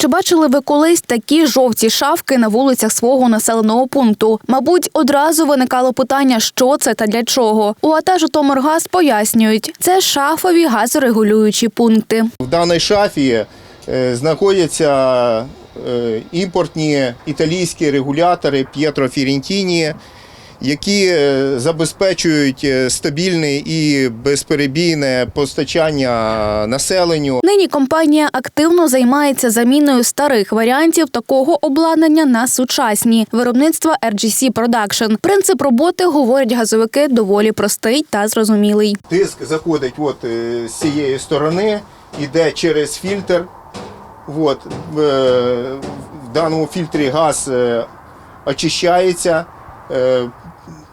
Чи бачили ви колись такі жовті шавки на вулицях свого населеного пункту? Мабуть, одразу виникало питання, що це та для чого. У АТ «Житомиргаз» пояснюють, це шафові газорегулюючі пункти. В даній шафі е, знаходяться е, імпортні італійські регулятори П'єтро Фірентіні, які е, забезпечують е, стабільне і безперебійне постачання населенню. Нині компанія активно займається заміною старих варіантів такого обладнання на сучасні виробництва RGC Production. Принцип роботи, говорять газовики, доволі простий та зрозумілий. Тиск заходить от, е, з цієї сторони, йде через фільтр. От, в, в даному фільтрі газ очищається,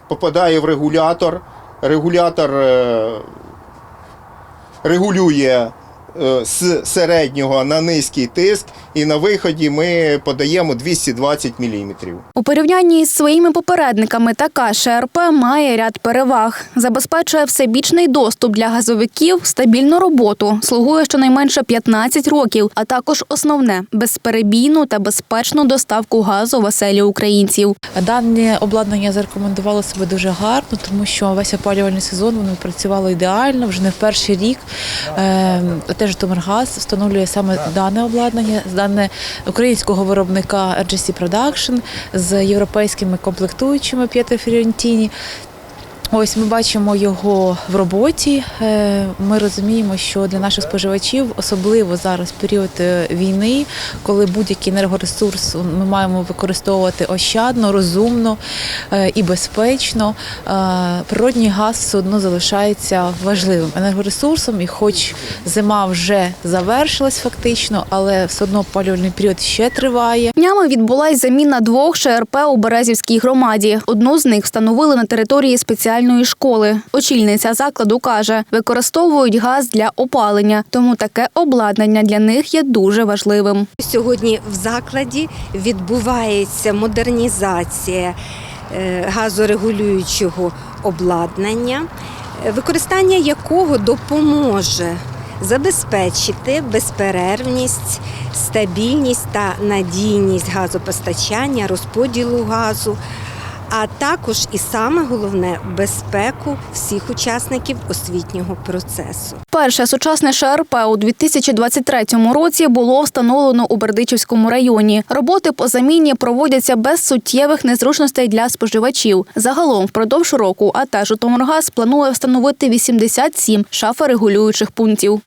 попадає в регулятор. Регулятор е, регулює з середнього на низький тиск, і на виході ми подаємо 220 мм. У порівнянні із своїми попередниками така ШРП має ряд переваг. Забезпечує всебічний доступ для газовиків, стабільну роботу, слугує щонайменше 15 років, а також основне безперебійну та безпечну доставку газу в оселі українців. Дане обладнання зарекомендувало себе дуже гарно, тому що весь опалювальний сезон воно працювало ідеально. Вже не в перший рік е, теж Житомиргаз встановлює саме дане обладнання з дане українського виробника RGC Production з європейськими комплектуючими П'єтро Фірентіні. Ось ми бачимо його в роботі. Е, Ми розуміємо, що для наших споживачів, особливо зараз період е, війни, коли будь-який енергоресурс ми маємо використовувати ощадно, розумно е, і безпечно. Природній газ все одно залишається важливим енергоресурсом, і хоч зима вже завершилась фактично, але все одно опалювальний період ще триває. Днями відбулась заміна двох ШРП у Березівській громаді. Одну з них встановили на території спеціальної школи. Очільниця закладу каже, використовують газ для опалення, тому таке обладнання для них є дуже важливим. Сьогодні в закладі відбувається модернізація е, газорегулюючого обладнання, е, використання якого допоможе забезпечити безперервність, стабільність та надійність газопостачання, розподілу газу. А також і саме головне безпеку всіх учасників освітнього процесу. Перше сучасне ШРП у 2023 році було встановлено у Бердичівському районі. Роботи по заміні проводяться без суттєвих незручностей для споживачів. Загалом впродовж року АТ «Житомиргаз» планує встановити 87 шафорегулюючих пунктів.